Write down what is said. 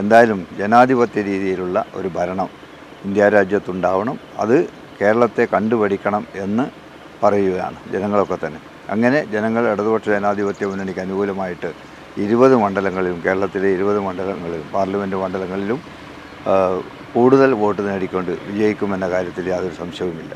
എന്തായാലും ജനാധിപത്യ രീതിയിലുള്ള ഒരു ഭരണം ഇന്ത്യ രാജ്യത്തുണ്ടാവണം. അത് കേരളത്തെ കണ്ടുപഠിക്കണം എന്ന് പറയുകയാണ് ജനങ്ങളൊക്കെ തന്നെ. അങ്ങനെ ജനങ്ങൾ ഇടതുപക്ഷ ജനാധിപത്യ മുന്നണിക്ക് അനുകൂലമായിട്ട് ഇരുപത് മണ്ഡലങ്ങളിലും കേരളത്തിലെ ഇരുപത് മണ്ഡലങ്ങളിലും പാർലമെന്റ് മണ്ഡലങ്ങളിലും കൂടുതൽ വോട്ട് നേടിക്കൊണ്ട് വിജയിക്കുമെന്ന കാര്യത്തിൽ യാതൊരു സംശയവുമില്ല.